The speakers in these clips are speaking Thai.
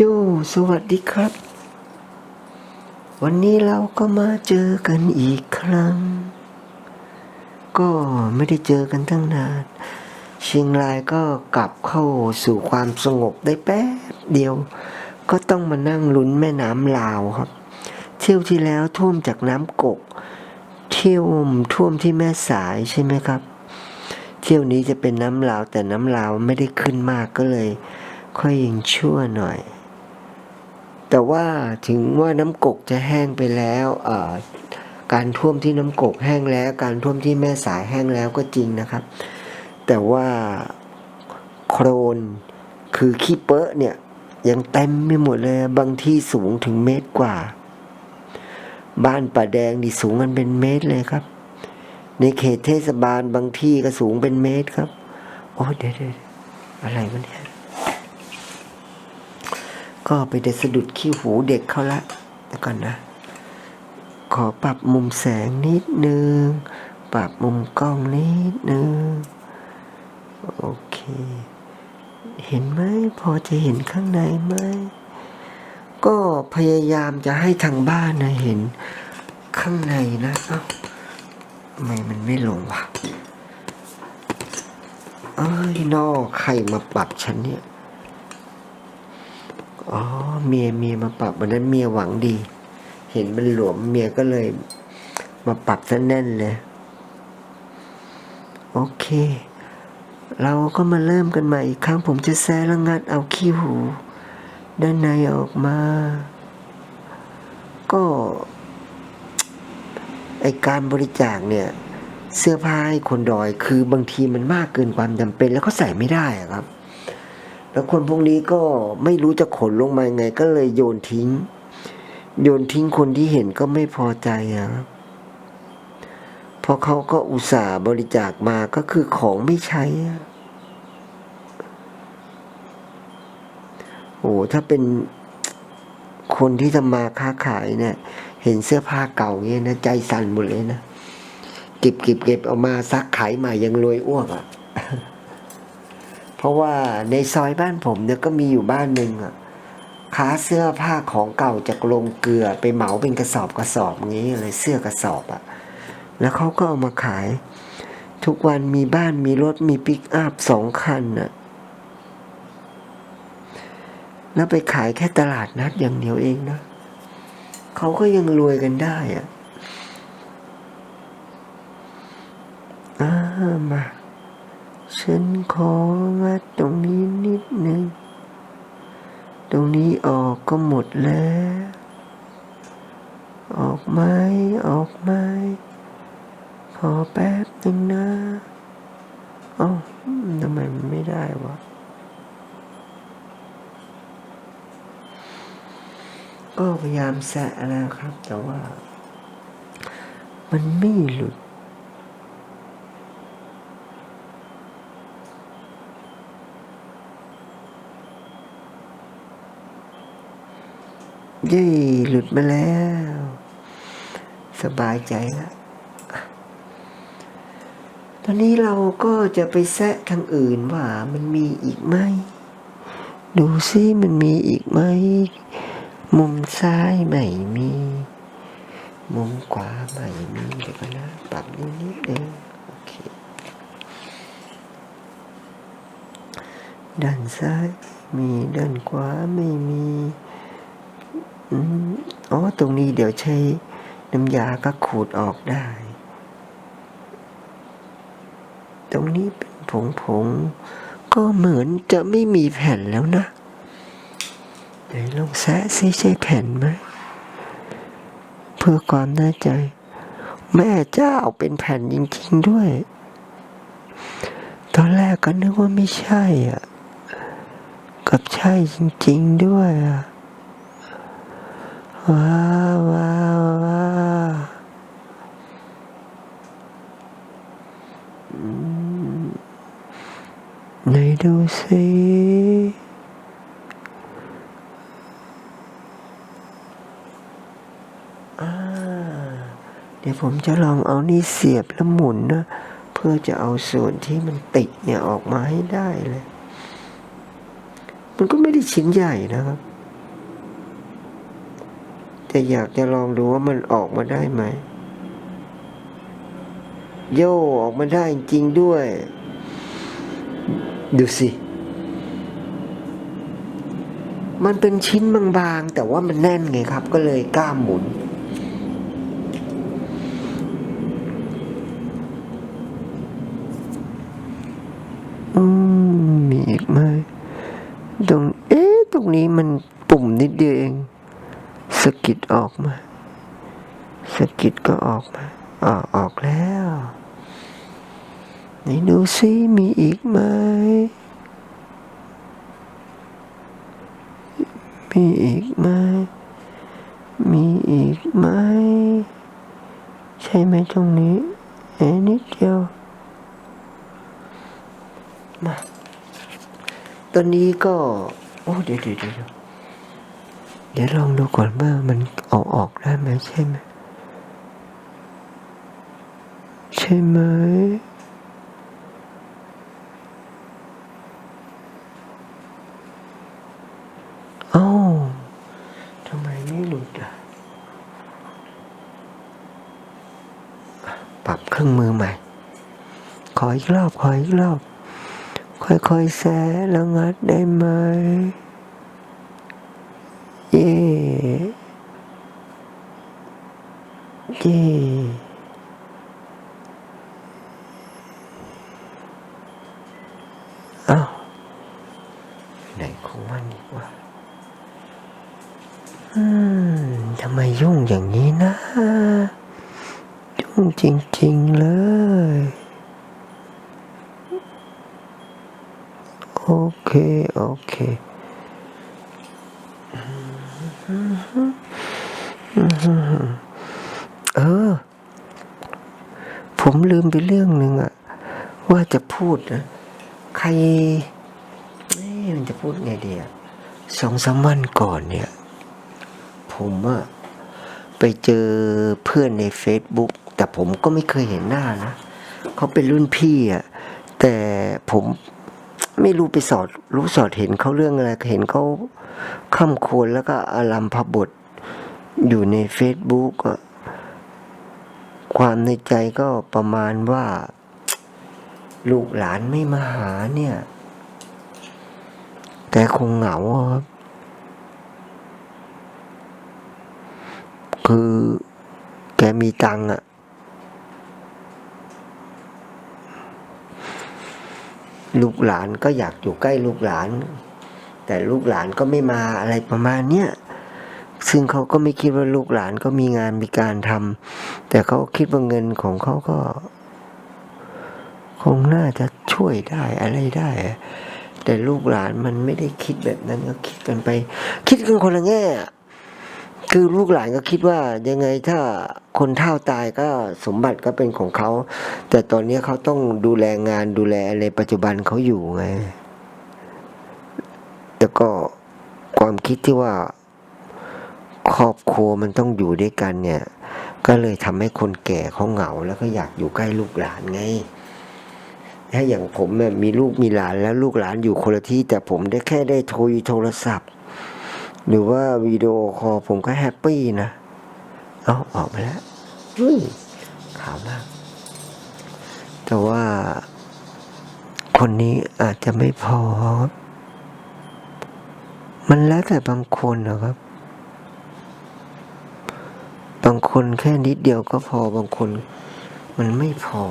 โจสวัสดีครับ วันนี้เราก็มาเจอกันอีกครั้ง ก็ไม่ได้เจอกันตั้งนาน เชียงรายก็กลับเข้าสู่ความสงบได้แป๊บเดียว ก็ต้องมานั่งลุ้นแม่น้ำลาวครับ เที่ยวที่แล้วท่วมจากน้ำกก เที่ยวท่วมที่แม่สายใช่ไหมครับ เที่ยวนี้จะเป็นน้ำลาวแต่น้ำลาวไม่ได้ขึ้นมากก็เลยค่อยยังชั่วหน่อย แต่ว่าถึงว่าน้ำกกจะแห้งไปแล้วการท่วมที่น้ำกกแห้งแล้ว การท่วมที่แม่สายแห้งแล้วก็จริงนะครับ แต่ว่าโครนคือขี้เปอะเนี่ยยังเต็มไม่หมดเลยบางที่สูงถึงเมตรกว่า บ้านป่าแดงนี่สูงกันเป็นเมตรเลยครับ ในเขตเทศบาลบางที่ก็สูงเป็นเมตรครับ โอ้เดี๋ยวเดี๋ยวอะไรวะเนี่ย ก็ไปเด็ดสะดุดขี้หูเด็กเขาละเดี๋ยวก่อนนะ ขอปรับมุมแสงนิดนึง ปรับมุมกล้องนิดนึง โอเค เห็นไหมพอจะเห็นข้างในไหม ก็พยายามจะให้ทางบ้านนะเห็นข้างในนะเอ้าทำไมมันไม่ลงวะเอ้ยนอกใครมาปรับฉันเนี่ย อ๋อ เมียเมียมาปรับวันนั้นเมียหวังดี เห็นมันหลวมเมียก็เลย มาปรับซะแน่นเลย โอเค เราก็มาเริ่มกันใหม่อีกครั้งผมจะแซะและงัดเอาขี้หู ด้านในออกมา ก็ไอการบริจาคเนี่ยเสื้อผ้าให้คนดอยคือบางทีมันมากเกินความจำเป็น แล้วก็ใส่ไม่ได้ครับ แล้วคนพวกนี้ก็ไม่รู้จะขนลงมาไง ก็เลยโยนทิ้ง โยนทิ้งคนที่เห็นก็ไม่พอใจอะเพราะเขาก็อุตส่าห์บริจาคมาก็คือของไม่ใช้อะโอ้ถ้าเป็นคนที่ทำมาค้าขายเนี่ย เห็นเสื้อผ้าเก่าเงี้ยนะใจสั่นหมดเลยนะเก็บเก็บเก็บเอามาซักขายใหม่ยังรวยอ้วกอะ เพราะว่าในซอยบ้านผมเนี่ยก็มีอยู่บ้านหนึ่งอะค้าเสื้อผ้าของเก่าจากโรงเกลือไปเหมาเป็นกระสอบกระสอบงี้เลยเสื้อกระสอบอะ แล้วเขาก็เอามาขาย ทุกวันมีบ้านมีรถมีปิกอัพสองคันน่ะ แล้วไปขายแค่ตลาดนัดอย่างเดียวเองนะเขาก็ยังรวยกันได้อะ อ่ามา ฉันของัดตรงนี้นิดหนึ่ง ตรงนี้ออกก็หมดแล้ว ออกไหมออกไหมขอแป๊บหนึ่งนะเอ้าทำไมมันไม่ได้วะ ก็พยายามแสะแล้วครับ แต่ว่า มันไม่หลุด ย้หลุดมาแล้ว สบายใจแล้วตอนนี้เราก็จะไปแซะทางอื่นว่ามันมีอีกไหม ดูซิมันมีอีกไหม มุมซ้ายไม่มี มุมขวาไม่มีเดี๋ยวก่อนนะปรับนิดนิดเองโอเค ด้านซ้ายมีด้านขวาไม่มี อ๋อ ตรงนี้เดี๋ยวใช้น้ำยาก็ขูดออกได้ ตรงนี้เป็นผงผงๆก็เหมือนจะไม่มีแผ่นแล้วนะไหนลองแซะซิใช่แผ่นไหมเพื่อความแน่ใจ แม่เจ้าเป็นแผ่นจริงๆด้วย ตอนแรกก็นึกว่าไม่ใช่อะ กับใช่จริง ๆ ด้วยอะ ว้าวว้าวว้าวอืมไหนดูสิอ่าเดี๋ยวผมจะลองเอานี่เสียบแล้วหมุนนะ เพื่อจะเอาส่วนที่มันติดเนี่ยออกมาให้ได้เลย มันก็ไม่ได้ชิ้นใหญ่นะครับ แต่อยากจะลองดูว่ามันออกมาได้ไหม โย่ออกมาได้จริงด้วย ดูสิ มันเป็นชิ้นบางๆ แต่ว่ามันแน่นไงครับ ก็เลยกล้ามหมุน อืมมีอีกไหมตรง เอ๊ะ ตรงนี้มันปุ่มนิดเดียวเอง สะ กิดออกมาสกิดก็ออกมาออกออกแล้วไหนดูซิมีอีกไหมมีอีกไหมมีอีกไหมใช่ไหมตรงนี้เอ๊นิดเดียวมาตอนนี้ก็ โอ้เดี๋ยวเดี๋ยวเดี๋ยว เดี๋ยวลองดูก่อนว่ามันเอาออกได้ไหมใช่ไหมใช่ไหมเอ้าทำไมไม่หลุดอะ ปรับเครื่องมือใหม่ ขออีกรอบ ขออีกรอบ ค่อยๆแซะแล้วงัดได้ไหม เย่เย่เอ้าไหนของมันดีกว่า อืมทำไมยุ่งอย่างนี้นะ ยุ่งจริง ๆ เลย โอเค โอเค ผมลืมไปเรื่องหนึ่งอะว่าจะพูดนะใครเอ๊มันจะพูดไงดีอะสองสามวันก่อนเนี่ย ผมอะไปเจอเพื่อนใน Facebook แต่ผมก็ไม่เคยเห็นหน้านะเขาเป็นรุ่นพี่อะแต่ผมไม่รู้ไปสอดรู้สอดเห็นเขาเรื่องอะไรเห็นเขาข้ามควรแล้วก็อารัมพบทอยู่ใน Facebook อะ ความในใจก็ประมาณว่า ลูกหลานไม่มาหาเนี่ย แต่คงเหงาครับ คือแกมีตังอะลูกหลานก็อยากอยู่ใกล้ลูกหลาน แต่ลูกหลานก็ไม่มาอะไรประมาณเนี้ย ซึ่งเขาก็ไม่คิดว่าลูกหลานก็มีงานมีการทำแต่เขาคิดว่าเงินของเขาก็ คงน่าจะช่วยได้อะไรได้ แต่ลูกหลานมันไม่ได้คิดแบบนั้นก็คิดกันไป คิดกันคนละแง่คือลูกหลานก็คิดว่ายังไงถ้าคนเฒ่าตายก็สมบัติก็เป็นของเขา แต่ตอนนี้เขาต้องดูแลงานดูแลอะไรปัจจุบันเขาอยู่ไงแต่ก็ความคิดที่ว่า ครอบครัวมันต้องอยู่ด้วยกันเนี่ย ก็เลยทำให้คนแก่เขาเหงา แล้วก็อยากอยู่ใกล้ลูกหลานไง ถ้าอย่างผมเนี่ยมีลูกมีหลานแล้วลูกหลานอยู่คนละที่ แต่ผมได้แค่ได้โทรโทรศัพท์ หรือว่าวิดีโอคอลผมก็แฮปปี้นะเอาออกไปแล้วเฮ้ยขาวมาก แต่ว่าคนนี้อาจจะไม่พอครับมันแล้วแต่บางคนนะครับ บางคนแค่นิดเดียวก็พอบางคนมันไม่พอ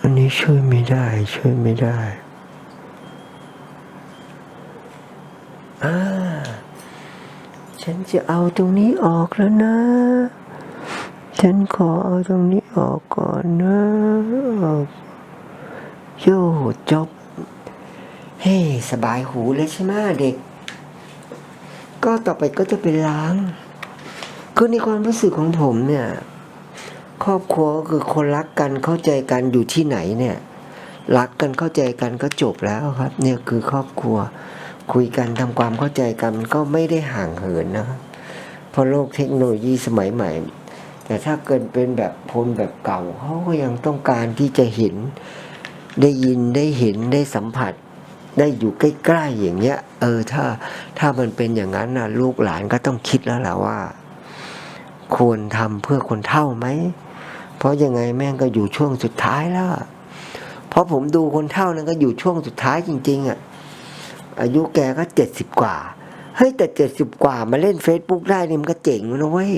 อันนี้ช่วยไม่ได้ ช่วยไม่ได้อ่าฉันจะเอาตรงนี้ออกแล้วนะ ฉันขอเอาตรงนี้ออกก่อนนะโย่จบ เฮ้ สบายหูเลยใช่ไหมเด็ก ก็ต่อไปก็จะไปล้าง คือในความรู้สึกของผมเนี่ย ครอบครัวคือคนรักกันเข้าใจกันอยู่ที่ไหนเนี่ย รักกันเข้าใจกันก็จบแล้วครับ เนี่ยคือครอบครัว คุยกันทำความเข้าใจกันมันก็ไม่ได้ห่างเหินนะครับเพราะโลกเทคโนโลยีสมัยใหม่ แต่ถ้าเกิดเป็นแบบคนแบบเก่าเขาก็ยังต้องการที่จะเห็นได้ยินได้เห็นได้สัมผัสได้อยู่ใกล้ๆอย่างเงี้ย เออถ้าถ้ามันเป็นอย่างนั้นนะลูกหลานก็ต้องคิดแล้วแหละว่า ควรทำเพื่อคนเฒ่าไหม เพราะยังไงแม่งก็อยู่ช่วงสุดท้ายแล้ว เพราะผมดูคนเฒ่านั้นก็อยู่ช่วงสุดท้ายจริง ๆอะ อายุแกก็เจ็ดสิบกว่า เฮ้ยแต่เจ็ดสิบกว่ามาเล่น Facebook ได้นี่มันก็เจ๋งนะเว้ย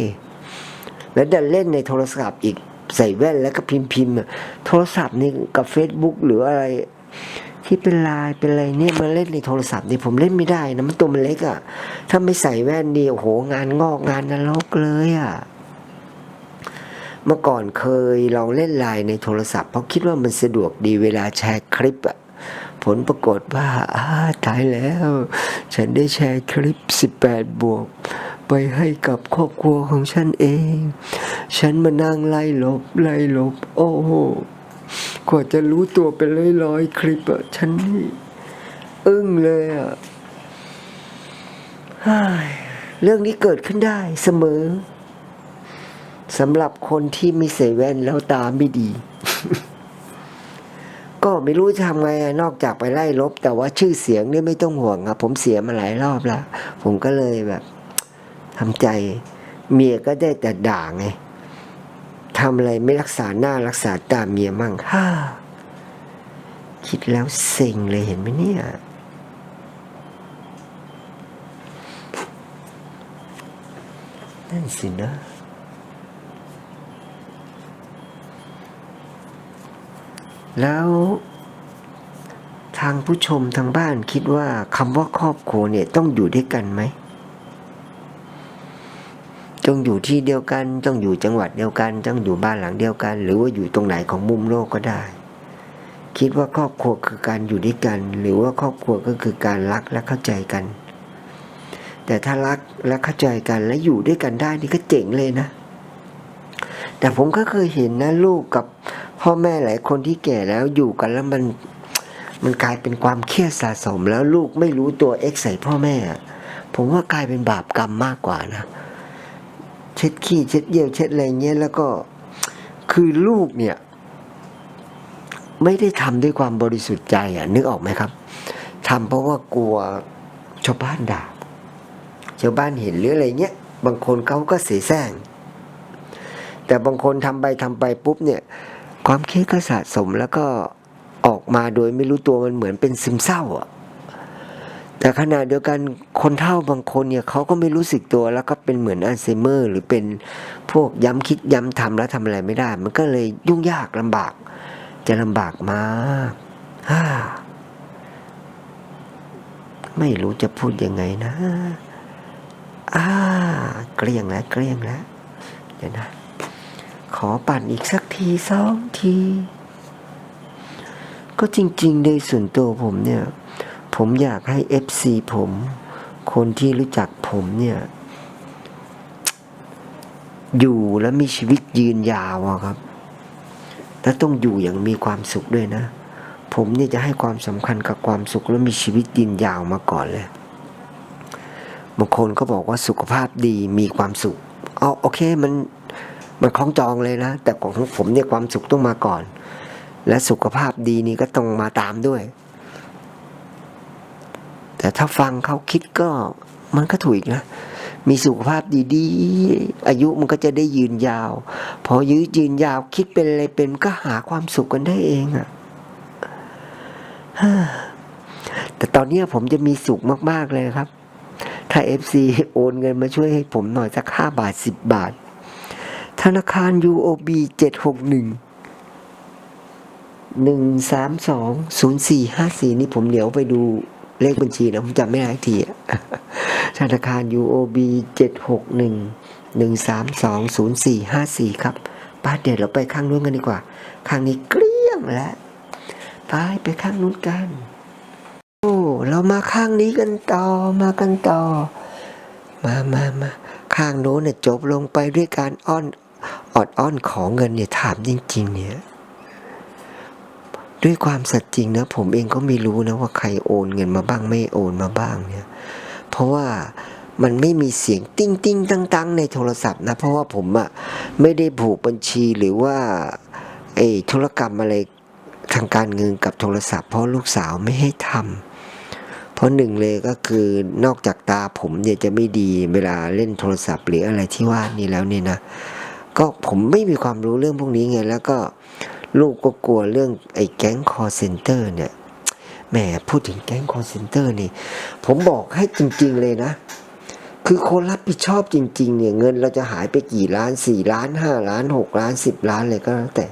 แล้วดันเล่นในโทรศัพท์อีกใส่แว่นแล้วก็พิมพ์พิมพ์อะโทรศัพท์นี่กับ Facebook หรืออะไร ที่เป็นลน์เป็นอะไรเนี่ยมาเล่นในโทรศัพท์นี่ผมเล่นไม่ได้นะมันตัวมันเล็กอะ่ะ ถ้าไม่ใส่แว่นนี่โอ้โหงานงอกงานนรกเลยอะ่ะเมื่อก่อนเคยเราเล่นไลน์ในโทรศัพท์ เพราะคิดว่ามันสะดวกดีเวลาแชร์คลิปอะ่ะผลปรากฏว่าอาตายแล้ว ฉันได้แชร์คลิป 18 บวก ไปให้กับครอบครัวของฉันเอง ฉันมานั่งไล่ลบ ไล่ลบ โอ้โห กว่าจะรู้ตัวเป็นร้อยๆคลิปอะฉันนี่อึ้งเลยอะเฮ้ยเรื่องนี้เกิดขึ้นได้เสมอสำหรับคนที่ม่ใส่แว่นแล้วตาไม่ดี ก็ไม่รู้จะทำไงนอกจากไปไล่ลบ แต่ว่าชื่อเสียงนี่ไม่ต้องห่วงครับผมเสียมาหลายรอบแล้ว ผมก็เลยแบบทำใจ เมียก็ได้แต่ด่าไง ทำอะไรไม่รักษาหน้ารักษาตาเมียมั่งฮ่าคิดแล้วเซ็งเลยเห็นไหมเนี่ยนั่นสินะแล้วทางผู้ชมทางบ้านคิดว่าคำว่าครอบครัวเนี่ยต้องอยู่ด้วยกันไหม ต้องอยู่ที่เดียวกันต้องอยู่จังหวัดเดียวกันต้องอยู่บ้านหลังเดียวกัน หรือว่าอยู่ตรงไหนของมุมโลกก็ได้ คิดว่าครอบครัวคือการอยู่ด้วยกัน หรือว่าครอบครัวก็คือการรักและเข้าใจกัน แต่ถ้ารักและเข้าใจกันและอยู่ด้วยกันได้นี่ก็เจ๋งเลยนะ แต่ผมก็เคยเห็นนะลูกกับพ่อแม่หลายคนที่แก่แล้วอยู่กันแล้วมันมันกลายเป็นความเครียดสะสมแล้วลูกไม่รู้ตัวเอ็กใส่พ่อแม่ ผมว่ากลายเป็นบาปกรรมมากกว่านะ เช็ดขี้เช็ดเยี่ยวเช็ดอะไรเงี้ยแล้วก็คือลูกเนี่ย ไม่ได้ทำด้วยความบริสุทธิ์ใจอะ นึกออกไหมครับทำเพราะว่ากลัวชาวบ้านด่าชาวบ้านเห็นหรืออะไรเงี้ยบางคนเขาก็เสียแซงแต่บางคนทำไปทำไปปุ๊บเนี่ย ความคิดก็สะสมแล้วก็ออกมาโดยไม่รู้ตัวมันเหมือนเป็นซึมเศร้าอะ แต่ขณะเดียวกันคนเฒ่าบางคนเนี่ยเขาก็ไม่รู้สึกตัวแล้วก็เป็นเหมือนอัลไซเมอร์ หรือเป็นพวกย้ำคิดย้ำทำแล้วทำอะไรไม่ได้ มันก็เลยยุ่งยากลำบาก จะลำบากมากฮ่าไม่รู้จะพูดยังไงนะอ่าเกลี้ยงแล้วเกลี้ยงแล้วเดี๋ยวนะ ขอปั่นอีกสักทีสองที ก็จริง ๆ โดยส่วนตัวผมเนี่ย ผมอยากให้ FC ผม คนที่รู้จักผมเนี่ย อยู่และมีชีวิตยืนยาวครับ และต้องอยู่อย่างมีความสุขด้วยนะ ผมเนี่ยจะให้ความสำคัญกับความสุขและมีชีวิตยืนยาวมาก่อนเลยบางคนก็บอกว่าสุขภาพดีมีความสุขเอาโอเคมันมันคล้องจองเลยนะ แต่ของผมเนี่ยความสุขต้องมาก่อน และสุขภาพดีนี่ก็ต้องมาตามด้วย แต่ถ้าฟังเขาคิดก็มันก็ถูกนะ มีสุขภาพดีๆ อายุมันก็จะได้ยืนยาว พอยืดยืนยาวคิดเป็นอะไรเป็นก็หาความสุขกันได้เองอะฮ่าแต่ตอนนี้ผมจะมีสุขมากๆเลยครับ ถ้า FC โอนเงินมาช่วยให้ผมหน่อยสักห้าบาทสิบบาท ธนาคาร UOB เจ็ดหกหนึ่งหนึ่งสามสองศูนย์สี่ห้าสี่นี่ผมเดี๋ยวไปดู เลขบัญชีนะผมจำไม่ได้ทีอะธนาคาร UOB เจ็ดหกหนึ่งหนึ่งสามสองศูนย์สี่ห้าสี่ครับป้าเดี๋ยวเราไปข้างนู้นกันดีกว่า ข้างนี้เกลี้ยงแล้วไปไปข้างนู้นกัน โอ้เรามาข้างนี้กันต่อมากันต่อ มามามาข้างโน้นเนี่ยจบลงไปด้วยการอ้อนออดอ้อนขอเงินเนี่ยถามจริง ๆ เนี่ย ด้วยความสัตย์จริงนะ ผมเองก็ไม่รู้นะว่าใครโอนเงินมาบ้างไม่โอนมาบ้างเนี่ย เพราะว่ามันไม่มีเสียงติ้งติ้งตั้งตังในโทรศัพท์นะ เพราะว่าผมอะไม่ได้ผูกบัญชีหรือว่าไอ้ธุรกรรมอะไรทางการเงินกับโทรศัพท์ เพราะลูกสาวไม่ให้ทำเพราะหนึ่งเลยก็คือนอกจากตาผมเนี่ยจะไม่ดีเวลาเล่นโทรศัพท์หรืออะไรที่ว่านี่แล้วเนี่ยนะ ก็ผมไม่มีความรู้เรื่องพวกนี้ไงแล้วก็ ลูกก็กลัวเรื่องไอ้แก๊งคอร์เซนเตอร์เนี่ยแหมพูดถึงแก๊งคอร์เซนเตอร์นี่ ผมบอกให้จริง ๆเลยนะ คือคนรับผิดชอบจริง ๆ เนี่ย เงินเราจะหายไปกี่ล้านสี่ล้านห้าล้านหกล้านสิบล้านเลยก็แล้วแต่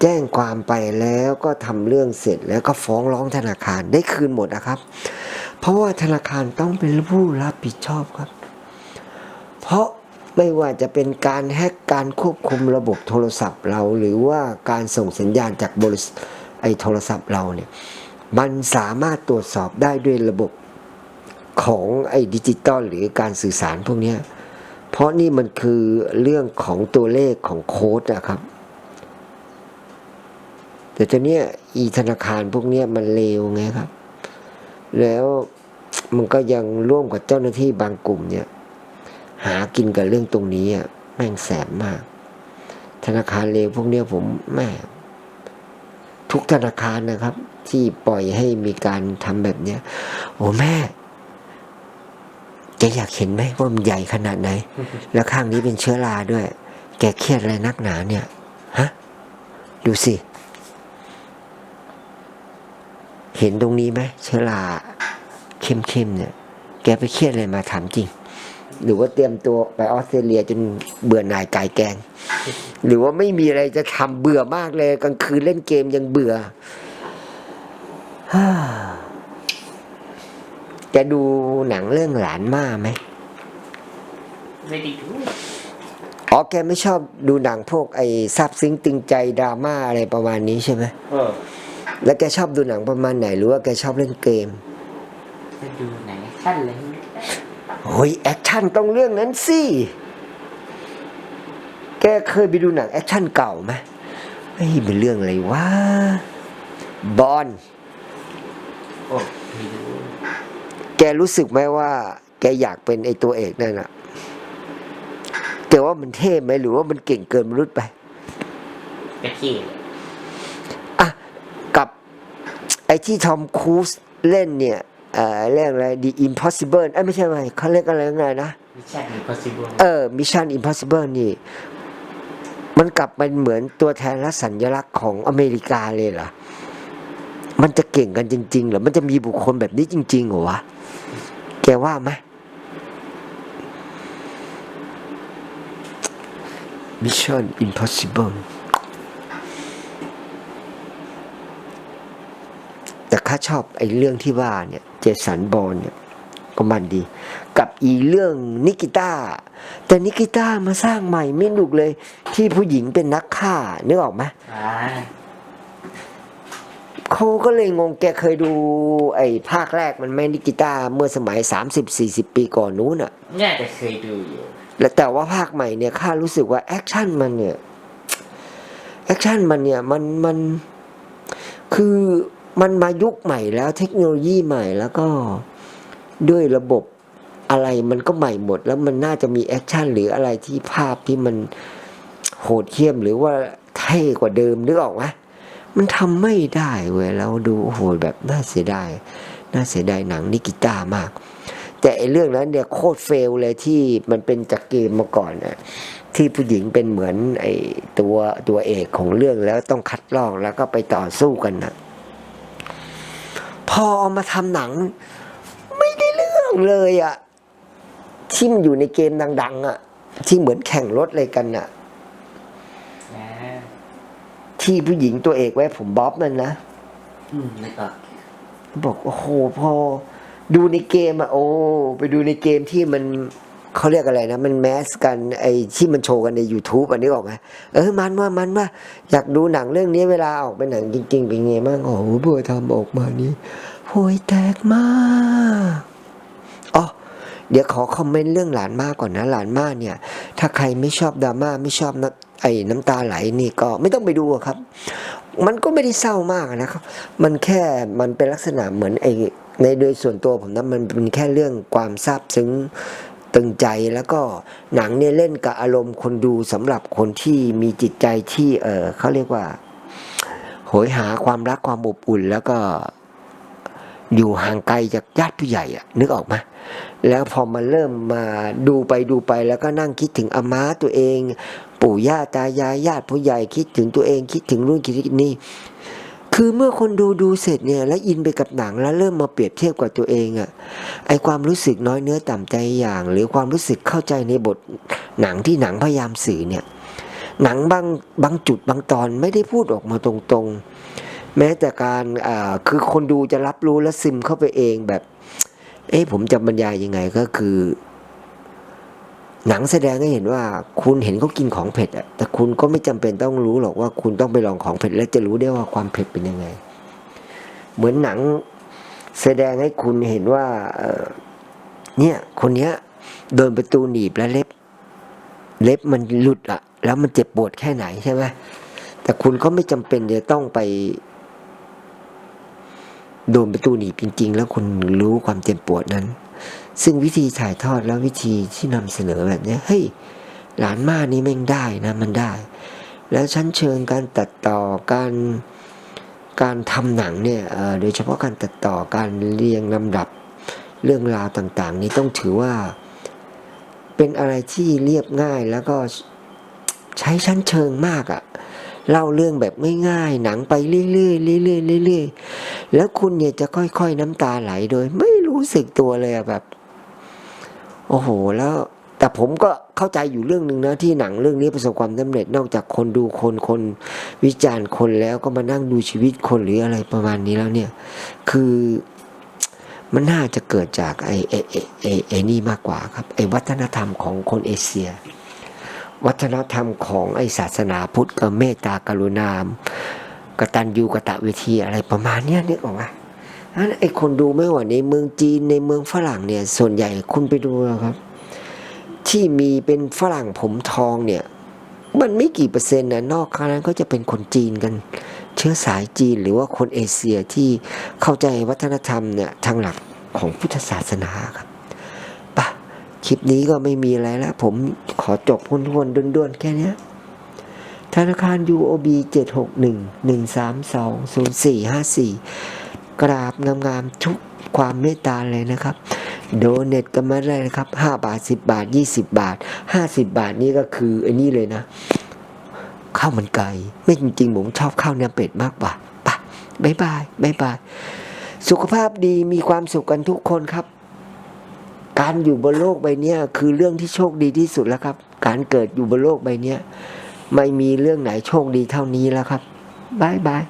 แจ้งความไปแล้วก็ทำเรื่องเสร็จแล้วก็ฟ้องร้องธนาคารได้คืนหมดนะครับ เพราะว่าธนาคารต้องเป็นผู้รับผิดชอบครับ เพราะ ไม่ว่าจะเป็นการแฮกการควบคุมระบบโทรศัพท์เรา หรือว่าการส่งสัญญาณจากบริษัทไอโทรศัพท์เราเนี่ยมันสามารถตรวจสอบได้ด้วยระบบของไอ้ดิจิตอลหรือการสื่อสารพวกนี้เพราะนี่มันคือเรื่องของตัวเลขของโค้ดนะครับ แต่ตอนเนี้ยอีธนาคารพวกนี้มันเลวไงครับ แล้วมันก็ยังร่วมกับเจ้าหน้าที่บางกลุ่มเนี่ย หากินกับเรื่องตรงนี้อะแม่งแสบมาก ธนาคารเลวพวกเนี้ยผมแม่ทุกธนาคารนะครับ ที่ปล่อยให้มีการทำแบบเนี้ย โอ้แม่แกอยากเห็นไหมว่ามันใหญ่ขนาดไหน แล้วข้างนี้เป็นเชื้อราด้วย แกเครียดอะไรนักหนาเนี่ยฮะดูสิ เห็นตรงนี้ไหมเชื้อราเข้มๆเนี่ย แกไปเครียดอะไรมาถามจริง หรือว่าเตรียมตัวไปออสเตรเลียจนเบื่อหน่ายไก่แกง หรือว่าไม่มีอะไรจะทำเบื่อมากเลยกลางคืนเล่นเกมยังเบื่อฮ่าแกดูหนังเรื่องหลานมาไหมไม่ได้ดูอ๋อแกไม่ชอบดูหนังพวกไอ้ซาบซึ้งตึงใจดราม่าอะไรประมาณนี้ใช่ไหมเออ แล้วแกชอบดูหนังประมาณไหนหรือว่าแกชอบเล่นเกมจะดูไหนสั้นเลย โอ้ยแอคชั่นต้องเรื่องนั้นสิ แกเคยไปดูหนังแอคชั่นเก่าไหมไอ้ยเป็นเรื่องอะไรวะบอลโอ้ไม่ดูแกรู้สึกไหมว่า แกอยากเป็นไอ้ตัวเอกนั่นอะแต่ว่ามันเท่ไหมหรือว่ามันเก่งเกินมนุษย์ไปกระเทียมอะกับไอ้ที่ทอมครูซเล่นเนี่ย เอ่อเรื่องอะไร The Impossible เอ้ยไม่ใช่ไหมเขาเรียกอะไรไงนะ มิชชั่นอิมพอสิเบิลเออ Mission Impossible นี่ มันกลับมันเหมือนตัวแทนและสัญลักษณ์ของอเมริกาเลยเหรอ มันจะเก่งกันจริง ๆ เหรอ มันจะมีบุคคลแบบนี้จริง ๆเหรอวะ แกว่าไหม Mission Impossible แต่ข้าชอบไอ้เรื่องที่ว่าเนี่ย เจสันบอลเนี่ยก็มันดี กับอีเรื่องนิกิต้า แต่นิกิต้ามาสร้างใหม่ไม่หนุกเลย ที่ผู้หญิงเป็นนักฆ่านึกออกไหมอ่าเขาก็เลยงงแกเคยดู ไอ้ภาคแรกมันไหม่นิกิต้าเมื่อสมัย 30-40 ปีก่อนนู้นอะน่าจะเคยดูอยู่แล้วแต่ว่าภาคใหม่เนี่ยข้ารู้สึกว่าแอคชั่นมันเนี่ยแอคชั่นมันเนี่ยมันมันคือ มันมายุคใหม่แล้วเทคโนโลยีใหม่แล้วก็ด้วยระบบอะไรมันก็ใหม่หมด แล้วมันน่าจะมีแอคชั่นหรืออะไรที่ภาพที่มันโหดเหี้ยมหรือว่าเท่กว่าเดิมนึกออกไหมมันทำไม่ได้เว้ยเราดูโอ้โหแบบน่าเสียดายน่าเสียดายหนังนิกิต้ามาก แต่ไอ้เรื่องนั้นเนี่ยโคตรเฟลเลยที่มันเป็นจากเกมมาก่อนน่ะที่ผู้หญิงเป็นเหมือนไอ้ตัวตัวเอกของเรื่องแล้วต้องคัดลอกแล้วก็ไปต่อสู้กันนะ พอเอามาทำหนัง ไม่ได้เรื่องเลยอะที่มันอยู่ในเกมดัง ๆอะที่เหมือนแข่งรถอะไรกันอะอ่าที่ผู้หญิงตัวเอกไว้ผมบ๊อบนั่นนะอืมแล้วก็บอกโอ้โหพอ ดูในเกมอะโอ้ไปดูในเกมที่มัน เขาเรียกอะไรนะ มันแมสกันไอ้ที่มันโชว์กันใน YouTube อันนี้ออกไหมเออมันว่ามันว่า อยากดูหนังเรื่องนี้เวลาออกเป็นหนังจริง ๆ เป็นไงบ้างโอ้โหบัวทำออกมานี้โหยแตกมากอ๋อเดี๋ยวขอคอมเมนต์เรื่องหลานมากก่อนนะหลานมากเนี่ย ถ้าใครไม่ชอบดราม่าไม่ชอบนะไอ้น้ำตาไหลนี่ก็ไม่ต้องไปดูครับ มันก็ไม่ได้เศร้ามากนะครับ มันแค่มันเป็นลักษณะเหมือนไอ้ในโดยส่วนตัวผมนะมันเป็นแค่เรื่องความซาบซึ้ง ตึงใจแล้วก็หนังเนี่ยเล่นกับอารมณ์คนดูสำหรับคนที่มีจิตใจที่เออเขาเรียกว่า โหยหาความรักความอบอุ่น แล้วก็อยู่ห่างไกลจากญาติผู้ใหญ่อะนึกออกไหมแล้วพอมาเริ่มมาดูไปดูไปแล้วก็นั่งคิดถึงอาม้าตัวเอง ปู่ย่าตายายญาติผู้ใหญ่คิดถึงตัวเองคิดถึงรุ่นคิดนี่ คือเมื่อคนดูดูเสร็จเนี่ยแล้วอินไปกับหนังแล้วเริ่มมาเปรียบเทียบกับตัวเองอะไอความรู้สึกน้อยเนื้อต่ำใจอย่าง หรือความรู้สึกเข้าใจในบทหนังที่หนังพยายามสื่อเนี่ยหนังบางบางจุดบางตอนไม่ได้พูดออกมาตรงๆ แม้แต่การอ่าคือคนดูจะรับรู้และซึมเข้าไปเองแบบ เอ๊ะผมจะบรรยายยังไงก็คือ หนังแสดงให้เห็นว่าคุณเห็นเขากินของเผ็ดอะแต่คุณก็ไม่จำเป็นต้องรู้หรอกว่าคุณต้องไปลองของเผ็ด แล้วจะรู้ได้ว่าความเผ็ดเป็นยังไง เหมือนหนังแสดงให้คุณเห็นว่าเอ่อเนี่ยคนเนี้ยโดนประตูหนีบแล้วเล็บ เล็บมันหลุดอะแล้วมันเจ็บปวดแค่ไหนใช่ไหมแต่คุณก็ไม่จำเป็นจะต้องไป โดนประตูหนีบจริง ๆ แล้วคุณรู้ความเจ็บปวดนั้น ซึ่งวิธีถ่ายทอดแล้ววิธีที่นำเสนอแบบเนี้ยเฮ้ยหลานมานี่แม่งได้นะมันได้ แล้วชั้นเชิงการตัดต่อการการทำหนังเนี่ยโดยเฉพาะการตัดต่อการเรียงลำดับเรื่องราวต่างๆ นี้ต้องถือว่าเป็นอะไรที่เรียบง่ายแล้วก็ใช้ชั้นเชิงมากอะเล่าเรื่องแบบไม่ง่ายหนังไปเรื่อยๆเรื่อยๆเรื่อยๆแล้วคุณเนี่ยจะค่อยๆ น้ำตาไหลโดย ไม่รู้สึกตัวเลยอะแบบ โอ้โห แล้วแต่ผมก็เข้าใจอยู่เรื่องหนึ่งนะที่หนังเรื่องนี้ประสบความสำเร็จนอกจากคนดูคนคนวิจารณ์คนแล้วก็มานั่งดูชีวิตคนหรืออะไรประมาณนี้แล้วเนี่ย คือมันน่าจะเกิดจากไอ้ไอ้ไอ้ไอ้นี่มากกว่าครับไอ้วัฒนธรรมของคนเอเชีย วัฒนธรรมของไอ้ศาสนาพุทธกับเมตตากรุณามกตัญญูกตเวทีอะไรประมาณเนี้ยนึกออกไหม นั้นไอ้คนดูไม่ว่าในเมืองจีนในเมืองฝรั่งเนี่ย ส่วนใหญ่คุณไปดูนะครับ ที่มีเป็นฝรั่งผมทองเนี่ย มันไม่กี่เปอร์เซ็นต์นะนอกนั้นก็จะเป็นคนจีนกัน เชื้อสายจีนหรือว่าคนเอเชียที่เข้าใจวัฒนธรรมเนี่ยทางหลักของพุทธศาสนาครับปะคลิปนี้ก็ไม่มีอะไรแล้วผมขอจบพ้นๆด้วนๆแค่นี้ธนาคาร UOB 761-132-0454 กราบงามๆทุกความเมตตาเลยนะครับ โดเน็ตกันมาได้นะครับ 5 บาท 10 บาท 20 บาท 50 บาทนี่ก็คืออ้นี่เลยนะข้าวมันไก่ไม่จริงๆผมชอบข้าวเนื้อเป็ดมากกว่าปะบายบายบายบาย สุขภาพดีมีความสุขกันทุกคนครับ การอยู่บนโลกใบนี้คือเรื่องที่โชคดีที่สุดแล้วครับ การเกิดอยู่บนโลกใบนี้ไม่มีเรื่องไหนโชคดีเท่านี้แล้วครับบายบาย